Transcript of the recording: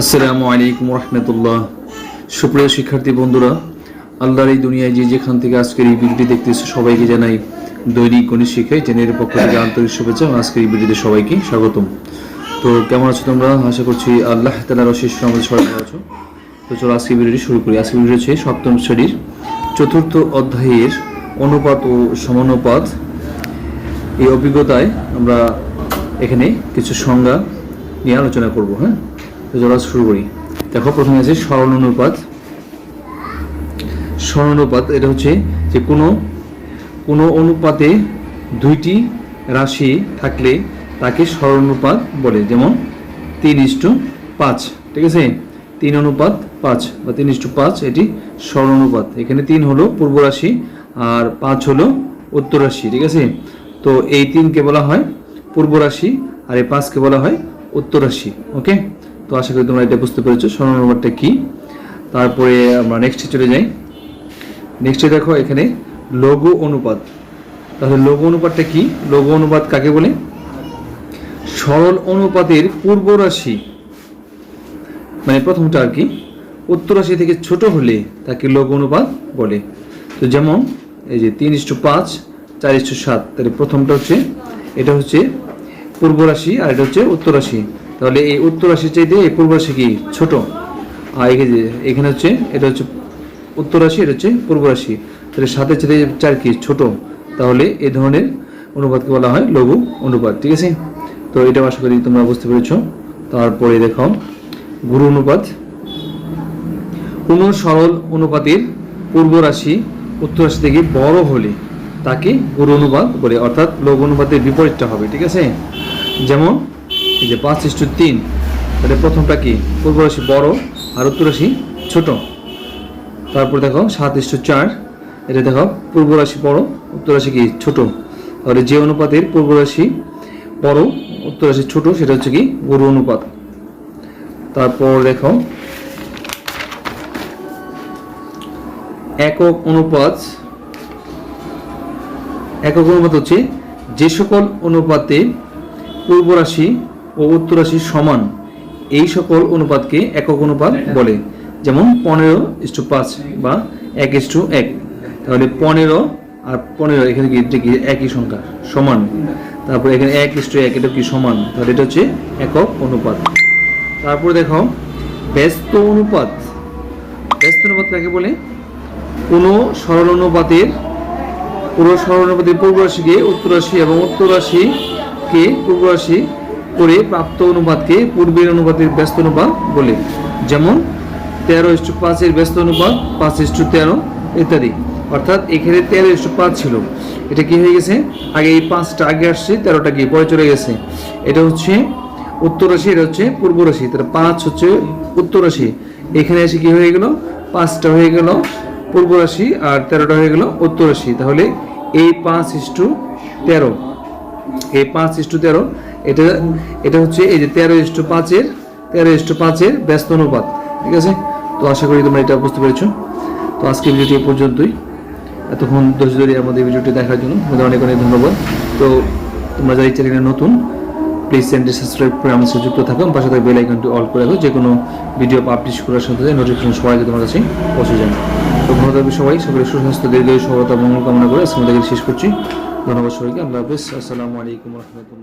আসসালামু আলাইকুম রহমতুল্লাহ। সুপ্রিয় শিক্ষার্থী বন্ধুরা, আল্লাহর এই দুনিয়ায় যে যেখান থেকে আজকের এই ভিডিওটি দেখতেছে সবাইকে জানাই দৈনিক গণিত শিক্ষায় জেনের পক্ষ থেকে আন্তরিক শুভেচ্ছা আজকের এই ভিডিওতে সবাইকে স্বাগতম। তো কেমন আছো তোমরা? আশা করছি আল্লাহ তালার অশেষ আমাদের সবাই আছো। তো চলো আজকে ভিডিওটি শুরু করি। আজকে ভিডিও হচ্ছে সপ্তম শ্রেণির চতুর্থ অধ্যায়ের অনুপাত ও সমানুপাত। এই অভিজ্ঞতায় আমরা এখানে কিছু সংজ্ঞা নিয়ে আলোচনা করব হ্যাঁ? চলো শুরু করি। দেখো, প্রথমে আছে সরল অনুপাত সরল অনুপাত এটা হচ্ছে যে কোনো কোনো অনুপাতে দুইটি রাশি থাকলে তাকে সরল অনুপাত বলে, যেমন তিন ইস্টু পাঁচ, ঠিক আছে? তিন অনুপাত পাঁচ বা তিন ইস্টু পাঁচ, এটি সরল অনুপাত এখানে তিন হলো পূর্ব রাশি আর পাঁচ হলো উত্তর রাশি, ঠিক আছে? তো এই তিনকে বলা হয় পূর্ব রাশি আর এই পাঁচকে বলা হয় উত্তর রাশি, ওকে? তো আশা করি তোমরা এটা বুঝতে পেরেছ। সরল অনুপাতটা কি? তারপরে আমরা নেক্সটে চলে যাই। নেক্সটে দেখো এখানে লঘু অনুপাত। তাহলে লঘু অনুপাতটা কি? লঘু অনুপাত কাকে বলে? সরল অনুপাতের পূর্ব রাশি। মানে প্রথমটা আর কি, উত্তর রাশি থেকে ছোট হলে তাকে লঘু অনুপাত বলে। তো যেমন এই যে তিন ইস্টু পাঁচ, চার ইস্টু সাত, তাহলে প্রথমটা হচ্ছে, এটা হচ্ছে পূর্ব রাশি আর এটা হচ্ছে উত্তর রাশি। তাহলে এই উত্তর রাশির চাইতে এই পূর্ব রাশি কি ছোট? আর এখানে হচ্ছে, এটা হচ্ছে উত্তর রাশি, এটা হচ্ছে পূর্ব রাশি। তাহলে সাতের চাইতে চার কি ছোট? তাহলে এ ধরনের অনুপাতকে বলা হয় লঘু অনুপাত, ঠিক আছে? তো এটা আশা করি তোমরা বুঝতে পেরেছ। তারপরে দেখো, গুরু অনুপাত। কোনো সরল অনুপাতের পূর্ব রাশি উত্তর রাশি থেকে বড় হলে তাকে গুরু অনুপাত বলে, অর্থাৎ লঘু অনুপাতের বিপরীতটা হবে, ঠিক আছে? যেমন এই যে পাঁচ ইস্টু তিন, তাহলে প্রথমটা কি? পূর্ব রাশি বড় আর উত্তর রাশি ছোট। তারপর দেখো সাত ইস্টু চার, এটা দেখো পূর্ব রাশি বড়, উত্তর রাশি কি ছোট। তাহলে যে অনুপাতের পূর্ব রাশি বড়, উত্তর রাশি ছোট, সেটা হচ্ছে কি গরু অনুপাত। তারপর দেখো একক অনুপাত একক অনুপাত হচ্ছে যে সকল অনুপাতে পূর্ব রাশি ও উত্তর রাশি সমান এই সকল অনুপাতকে একক অনুপাত বলে। যেমন পনেরো ইস্টু পাঁচ বা এক ইস্টু এক। তাহলে পনেরো আর পনেরো, এখানে কি, এটা কি একই সংখ্যা? সমান। তারপর এখানে এক ইস্টু এক, এটা কি সমান? তাহলে এটা হচ্ছে একক অনুপাত। তারপর দেখো, ব্যস্ত অনুপাত। ব্যস্ত অনুপাত কাকে বলে? কোনো সরল অনুপাতের পুরো সরল অনুপাতের পূর্ব রাশিকে উত্তর রাশি এবং উত্তর রাশিকে পূর্ব রাশি করে প্রাপ্ত অনুপাতকে পূর্বের অনুপাতের ব্যস্ত অনুপাত বলে। যেমন, তেরো ইস্টু পাঁচের ব্যস্ত অনুপাত, পাঁচ ইস্টু তেরো, ইত্যাদি। অর্থাৎ এখানে তেরো ইস্টু পাঁচ ছিল। এটা কি হয়ে গেছে? আগে এই পাঁচটা আগে আসছে, তেরোটা কি পরে চলে গেছে। এটা হচ্ছে উত্তর রাশি, এটা হচ্ছে পূর্ব রাশি। পাঁচ হচ্ছে উত্তর রাশি। এখানে এসে কি হয়ে গেল? পাঁচটা হয়ে গেল পূর্ব রাশি আর তেরোটা হয়ে গেল উত্তর রাশি। তাহলে এই পাঁচ ইস্টু তেরো। এই পাঁচ ইস্টু তেরো এটা এটা হচ্ছে এই যে তেরো ইস্টু পাঁচের, তেরো ইস্টু পাঁচের ব্যস্ত অনুপাত, ঠিক আছে? তো আশা করি তোমরা এটা বুঝতে পেরেছ। তো আজকে ভিডিওটি এ পর্যন্তই। এতক্ষণ ধৈর্য ধরে আমাদের ভিডিওটি দেখার জন্য তোমাদের অনেক অনেক ধন্যবাদ। তো তোমরা যারা এই চ্যানেলে নতুন প্লিজ চ্যানেলটি সাবস্ক্রাইব করে আমার সাথে যুক্ত থাকো। পাশে থাকা বেল আইকনটি অল করে রাখো। যে কোনো ভিডিও পাবলিশ করার সাথে সাথে নোটিফিকেশন সবাই তোমার কাছে পৌঁছে যায়। তো ভালো থাকবে সবাই। সকলের সুস্বাস্থ্য দীর্ঘ সফলতা, মঙ্গল কামনা করে আজকে শেষ করছি। ধন্যবাদ সবাইকে। আল্লাহ হাফিজ। আসসালামু আলাইকুম রহমতুল্লাহ।